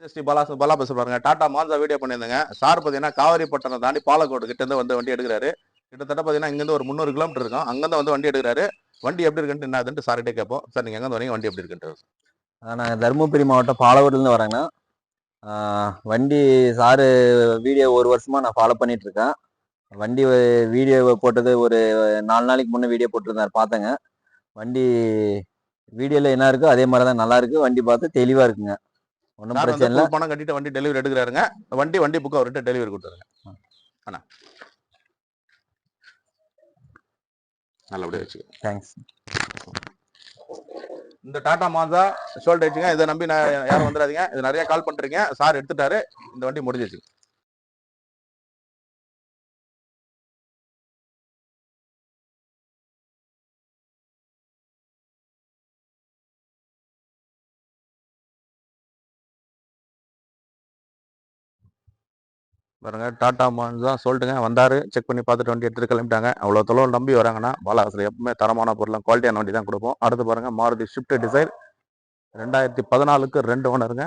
ஸ்ரீ பாலா பாலா பேச பாருங்க Tata Monza video பண்ணியிருந்தேங்க. சார் பார்த்தீங்கன்னா காவேரிப்பட்டினம் தாண்டி பாலக்கோடு கிட்ட இருந்து வந்து வண்டி எடுக்கிறாரு. கிட்டத்தட்ட பார்த்தீங்கன்னா இங்கேருந்து ஒரு முந்நூறு கிலோமீட்டர் இருக்கும். அங்கேருந்து வந்து வண்டி எடுக்கிறாரு. வண்டி எப்படி இருக்குன்ட்டு என்ன சார்கிட்டே கேட்போம். சார் நீங்கள் எங்கேருந்து வரீங்க? வண்டி எப்படி இருக்குன்ட்டு. நான் தருமபுரி மாவட்டம் பாலவூர்லேருந்து வரேங்கண்ணா வண்டி சாரு வீடியோ ஒரு வருஷமாக நான் ஃபாலோ பண்ணிட்டு இருக்கேன் வண்டி வீடியோ போட்டது ஒரு நாலு நாளைக்கு முன்னே வீடியோ போட்டிருந்தாரு பார்த்தேங்க. வண்டி வீடியோவில் என்ன இருக்கோ அதே மாதிரி தான் நல்லாயிருக்கு வண்டி பார்த்து தெளிவாக இருக்குங்க. ஒன்றும் பிரச்சனை இல்லை. பணம் கட்டிட்டு வண்டி டெலிவரி எடுக்கிறாருங்க. வண்டி வண்டி புக்கு அவர்கிட்ட டெலிவரி கொடுத்துருங்க. அண்ணா. நல்லபடியாக வச்சு தேங்க்ஸ் இந்த டாடா மான்சா ஷோல்டர் வச்சுங்க இதை நம்பி நான் யாரும் வந்துடாதீங்க. இது நிறைய கால் பண்றீங்க சார் எடுத்துட்டாரு. இந்த வண்டி முடிஞ்சிச்சு பாருங்க டாடா தான் சொல்லிட்டுங்க வந்தாரு. செக் பண்ணி பார்த்துட்டு வண்டி எடுத்துட்டு கிளம்பிட்டாங்க. அவ்வளோ தொழில் நம்பி வராங்கன்னா பாலாசில் எப்பவுமே தரமான பொருளும் குவாலிட்டியான வண்டி தான் கொடுப்போம். அடுத்து பாருங்கள் மாருதி ஷிஃப்ட் டிசைர் ரெண்டாயிரத்தி பதினாலுக்கு ரெண்டு ஓனருங்க.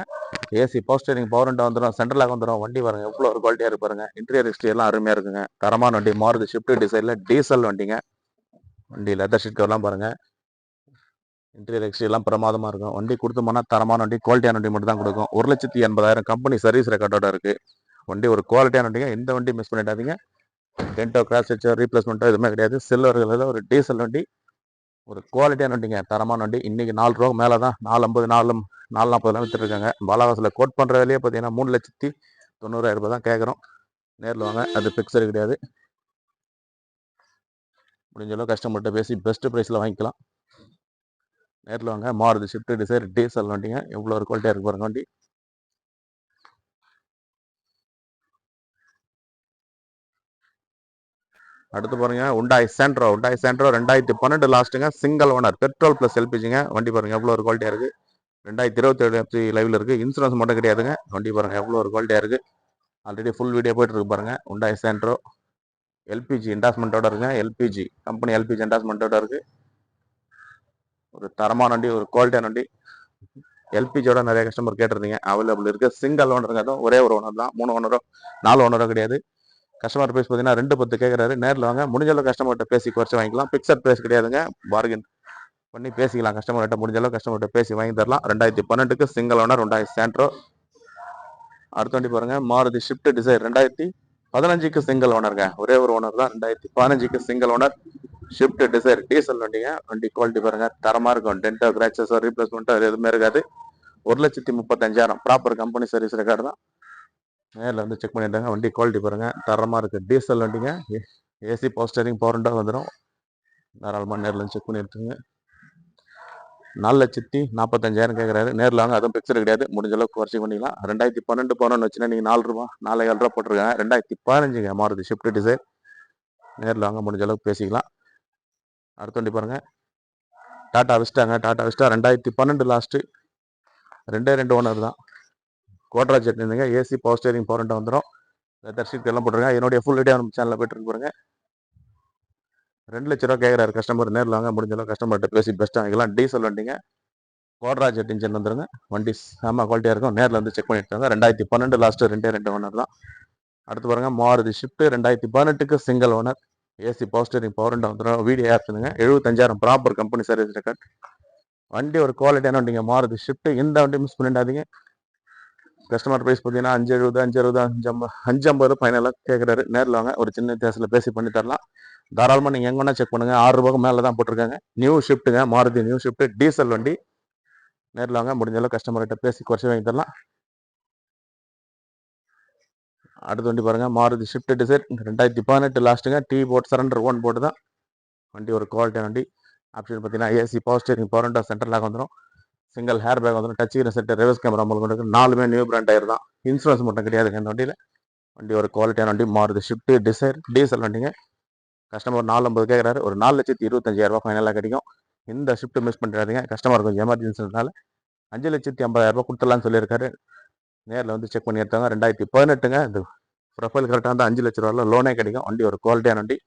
ஏசி பவர் ஸ்டேரிங் பவர் ரெண்டு வந்துடும் சென்ட்ரலாக வந்துடும் வண்டி பாருங்க எவ்வளோ ஒரு குவாலிட்டியாக இருப்பாருங்க இன்டீரியர் ஹிஸ்ட்ரி எல்லாம் அருமையாக இருக்குங்க. தரமான வண்டி மாருதி ஷிஃப்ட் டிசைரில் டீசல் வண்டிங்க. வண்டி லெதர் ஷீட் எல்லாம் பாருங்கள் இன்டீரியர் ஹிஸ்ட்ரி எல்லாம் பிரமாதமாக இருக்கும். வண்டி கொடுத்தோம்னா தரமான வண்டி குவாலிட்டியான வண்டி மட்டும் தான் கொடுக்கும். ஒரு லட்சத்தி எண்பதாயிரம் கம்பெனி சர்வீஸ் ரெக்கார்டோட இருக்குது வண்டி ஒரு குவாலிட்டியான வண்டிங்க எந்த வண்டி மிஸ் பண்ணிடாதீங்க. டென்டோ கிராஸ் வச்சோ ரீப்ளேஸ்மெண்ட்டோ எதுவுமே கிடையாது. சில்வர்களில் ஒரு டீசல் வண்டி ஒரு குவாலிட்டியான வண்டிங்க தரமான வண்டி. இன்றைக்கி நாலு ரூபா மேலே தான் நாலு ஐம்பது நாலு நாலு நாற்பதுலாம் விற்றுருக்காங்க பாலாவாசில் கோட் பண்ணுற வேலையே பார்த்தீங்கன்னா மூணு லட்சத்தி தொண்ணூறாயிரம் ரூபாய் தான் கேட்குறோம். நேரில் வாங்க அது ஃபிக்ஸடு கிடையாது. முடிஞ்ச அளவு கஸ்டமர்கிட்ட பேசி பெஸ்ட்டு ப்ரைஸில் வாங்கிக்கலாம். நேரில் வாங்க மாறுது ஷிஃப்ட் டிசைர் டீசல் வண்டிங்க. எவ்வளோ ஒரு குவாலிட்டியாக இருக்கு பாருங்க வண்டி. அடுத்து பாருங்க உண்டாய் சென்ட்ரோ உண்டாய் சென்ட்ரோ ரெண்டாயிரத்தி பன்னெண்டு லாஸ்ட்டுங்க சிங்கிள் ஓனர் பெட்ரோல் ப்ளஸ் எல்பிஜிங்க வண்டி பாருங்க எவ்வளோ ஒரு குவாலிட்டியாக இருக்குது ரெண்டாயிரத்தி இருபத்தி ஏழு எஃப்சி லைவ்ல இன்சூரன்ஸ் மட்டும் கிடையாதுங்க. வண்டி பாருங்க எவ்வளோ ஒரு குவாலிட்டியாக இருக்குது ஆல்ரெடி ஃபுல் வீடியோ போயிட்டு இருக்கு பாருங்க உண்டாய் சென்ட்ரோ எல்பிஜி இன்டாஸ்மெண்ட்டோட இருக்குங்க எல்பிஜி கம்பெனி எல்பிஜி இன்டாஸ்மெண்ட்டோட இருக்கு. ஒரு தரமான வண்டி ஒரு குவாலிட்டியான வண்டி. எல்பிஜியோட நிறைய கஸ்டமர் கேட்டிருந்தீங்க. அவைலபிள் இருக்குது சிங்கிள் ஓனருங்க அதுவும் ஒரே ஒரு ஓனர் தான். மூணு ஓனரோ நாலு ஓனரோ கிடையாது. கஸ்டமர் பேஸ் பார்த்தீங்கன்னா ரெண்டு பத்து கேட்குறாரு நேரில் வாங்க. முடிஞ்சளவு கஸ்டமர்கிட்ட பேசி குறைச்சி வாங்கிக்கலாம். பிக்சர் பேஸ் கிடையாதுங்க. பார்கின் பண்ணி பேசிக்கலாம். கஸ்டமர்கிட்ட முடிஞ்சளவு கஸ்டமர்கிட்ட பேசி வாங்கி தரலாம். ரெண்டாயிரத்தி பன்னெண்டுக்கு சிங்கிள் ஓனர் ரெண்டாயிரத்தி சேண்ட்ரோ அடுத்த வண்டி பாருங்கள் மாருதி ஷிஃப்ட் டிசைர் ரெண்டாயிரத்தி பதினஞ்சுக்கு சிங்கிள் ஓனருங்க ஒரே ஒரு ஓனர் தான். ரெண்டாயிரத்தி பதினஞ்சுக்கு single owner Swift Dzire diesel வண்டிங்க. வண்டி குவாலிட்டி பாருங்க. தரமாக இருக்கும். டென்டோ கிராச்சஸோ ரீப்ளேஸ்மெண்ட்டோ எதுவுமே இருக்காது. ஒரு லட்சத்தி முப்பத்தஞ்சாயிரம். ப்ராப்பர் கம்பெனி சர்வீஸ் ரெக்கார்டு தான். நேரில் வந்து செக் பண்ணிட்டாங்க வண்டி குவாலிட்டி பாருங்கள் தரமாக இருக்குது டீசல் வண்டிங்க. AC power steering power window வந்துடும் தாராளமாக நேரில் வந்து செக் பண்ணி எடுத்துங்க நாலு லட்சத்தி நாற்பத்தஞ்சாயிரம் கேட்குறாரு நேரில் வாங்க. அதுவும் பிக்சர் கிடையாது. முடிஞ்ச அளவுக்கு குறைச்சி பண்ணிக்கலாம். ரெண்டாயிரத்தி பன்னெண்டு பன்னெண்டு வச்சுன்னா நீங்கள் நாலு ரூபா நாலு ஏழு ரூபா போட்டிருக்காங்க. ரெண்டாயிரத்தி பதினஞ்சுங்க. மாறுது ஷிஃப்ட் டிசைர் நேரில் வாங்க. முடிஞ்ச அளவுக்கு பேசிக்கலாம். அடுத்த வண்டி பாருங்க. டாட்டா விஸ்டாங்க டாட்டா விஸ்டா ரெண்டாயிரத்தி பன்னெண்டு லாஸ்ட்டு ரெண்டே ரெண்டு ஓனர் தான். கோட்ரா இருந்தீங்க இருந்துங்க ஏசி பவர் ஸ்டேரிங் பவர் வந்துடும் லெதர் எல்லாம் போட்டுருங்க என்னுடைய ஃபுல் வீடியோ நம்ம சேனலில் போயிட்டு பாருங்க. ரெண்டு லட்ச ரூபா கேட்குறாரு கஸ்டமர் நேரில் வாங்க முடிஞ்ச அளவு கஸ்டமர்கிட்ட பேசி பெஸ்ட்டாக வாங்கிக்கலாம். டீசல் வண்டிங்க. கோட்ரா ஜெட் இன்ஜின் வந்துருங்க. வண்டி செம்ம குவாலிட்டியாக இருக்கும். நேரில் வந்து செக் பண்ணிட்டாங்க ரெண்டாயிரத்தி பன்னெண்டு லாஸ்ட்டு ரெண்டே ரெண்டு ஓனர் தான். அடுத்து பாருங்க மாருதி ஷிஃப்ட் ரெண்டாயிரத்தி பதினெட்டுக்கு single owner AC power steering power வந்துடும் வீடியோ ஆப்ஸுங்க எழுபத்தஞ்சாயிரம் ப்ராப்பர் கம்பெனி சர்வீஸ் ரெக்கார்ட் வண்டி ஒரு குவாலிட்டியான வண்டிங்க. மாருதி ஷிஃப்ட் இந்த வண்டி மிஸ் பண்ணிடாதீங்க. கஸ்டமர் ப்ரைஸ் பார்த்தீங்கன்னா அஞ்சு எழுபது அஞ்சு அறுபது அஞ்சு ஐம்பது அஞ்சு ஐம்பது ஃபைனலாக கேட்குறாரு நேரில் வாங்க ஒரு சின்ன வித்தியாசத்தில் பேசி பண்ணி தரலாம். தாராளமாக நீங்கள் எங்கே வேணா செக் பண்ணுங்க. ஆறு ரூபாய்க்கு மேலே தான் போட்டிருக்காங்க. நியூ ஷிஃப்ட்டுங்க மாருதி நியூ ஷிஃப்ட் டீசல் வண்டி. நேரில் வாங்க முடிஞ்ச அளவு கஸ்டமர்கிட்ட பேசி குறைச்சி வாங்கி தரலாம். அடுத்த வண்டி பாருங்க மாருதி ஷிஃப்ட் டிசைர் ரெண்டாயிரத்தி பதினெட்டு லாஸ்ட்டுங்க டி போட் சரண்டர் ஒன் போட்டு தான். வண்டி ஒரு குவாலிட்டியான வண்டி. ஆப்ஷன் பார்த்தீங்கன்னா AC power steering power centre lock வந்துடும் சிங்கிள் ஹேர் பேக் வந்துடும் டச் செட் ரிவர்ஸ் கேமரா உங்களுக்கு இருக்குது நாலுமே நியூ பிராண்ட் டயர் தான். இன்சூரன்ஸ் மட்டும் கிடையாதுங்க இந்த வண்டியில். வண்டி ஒரு குவாலிட்டியான வண்டி மாறுது. ஷிஃப்ட்டு டிசைர் டீசல் வண்டிங்க. கஸ்டமர் நாலு ஐம்பது கேட்குறாரு ஒரு நாலு லட்சத்தி இருபத்தஞ்சாயிரரூபா ஃபைனலாக கிடைக்கும். இந்த ஷிஃப்ட்டு மிஸ் பண்ணிடாதீங்க. கஸ்டமர் கொஞ்சம் எமர்ஜென்சினால அஞ்சு லட்சத்தி ஐம்பதாயிரரூபா ரூபாய் கொடுத்துடலாம்னு சொல்லியிருக்காரு. நேரில் வந்து செக் பண்ணி எடுத்தாங்க. ரெண்டாயிரத்தி பதினெட்டுங்க. இந்த ப்ரொஃபைல் கரெக்டாக இருந்தால் அஞ்சு லட்ச ரூபாயில் லோனே கிடைக்கும். வண்டி ஒரு குவாலிட்டியான வண்டி.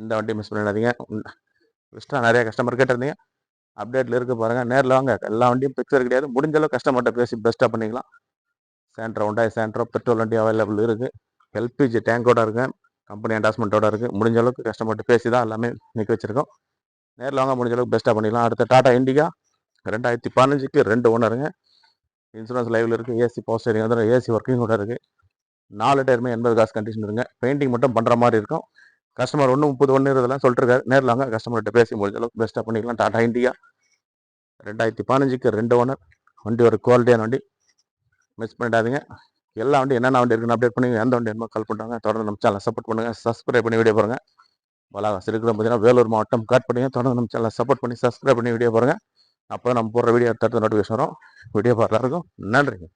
இந்த வண்டி மிஸ் பண்ணிடாதீங்க. எக்ஸ்ட்ரா நிறைய கஸ்டமர் கேட்டிருந்தீங்க. அப்டேட்டில் இருக்க பாருங்கள் நேரில் வாங்க. எல்லா வண்டியும் பிக்சர் கிடையாது. முடிஞ்சளவு கஸ்டமர்கிட்ட பேசி பெஸ்ட்டாக பண்ணிக்கலாம். சேண்ட்ரோ உண்டாய் சேண்ட்ரோ பெட்ரோல் வண்டி அவைலபிள் இருக்குது எல்பிஜி டேங்கோட இருக்கு. கம்பெனி அண்டாஸ்மெண்ட்டோட இருக்குது முடிஞ்ச அளவுக்கு கஸ்டமர்கிட்ட பேசி தான் எல்லாமே நிற்க வச்சுருக்கோம். நேரில் வாங்க. முடிஞ்ச அளவுக்கு பெஸ்ட்டாக பண்ணிக்கலாம். அடுத்த டாடா இண்டிகா ரெண்டாயிரத்தி பதினஞ்சுக்கு ரெண்டு ஓனருங்க இன்சூரன்ஸ் லைவில் இருக்குது ஏசி பவர் ஸ்டேரிங் வந்து ஏசி ஒர்க்கிங் கூட இருக்குது நாலு டயருமே எண்பது காசு கண்டிஷன் இருக்குங்க. பெயிண்டிங் மட்டும் பண்ணுற மாதிரி இருக்கும். கஸ்டமர் ஒன்று முப்பது ஒன்று இதெல்லாம் சொல்லிட்டுருக்காரு. நேரில் வாங்க கஸ்டமர்கிட்ட பேசி முடிஞ்ச அளவுக்கு பெஸ்ட்டாக பண்ணிக்கலாம். டாடா இண்டியா ரெண்டாயிரத்தி பதினஞ்சுக்கு ரெண்டு ஓனர் வண்டி ஒரு குவாலிட்டியான வண்டி. மிஸ் பண்ணிடாதீங்க. எல்லா வண்டி என்னென்ன வண்டி இருக்குன்னு அப்டேட் பண்ணி எந்த வண்டி என்னமோ கால் பண்ணுறாங்க தொடர்ந்து நம்ம சேனலை சப்போர்ட் பண்ணுங்கள் சப்ஸ்கிரைப் பண்ணி வீடியோ பாருங்கள் வளாகம் இருக்கிற பார்த்தீங்கன்னா வேலூர் மாவட்டம் காட் பண்ணுங்க தொடர்ந்து நம்ம சேனலை சப்போர்ட் பண்ணி சப்ஸ்கிரைப் பண்ணி வீடியோ பாருங்கள் அப்போ நம்ம போடுற வீடியோ தடுத்து நோட்டிஃபிகேஷன் வரும். வீடியோ பார்க்குறதுக்கும் நன்றிங்க.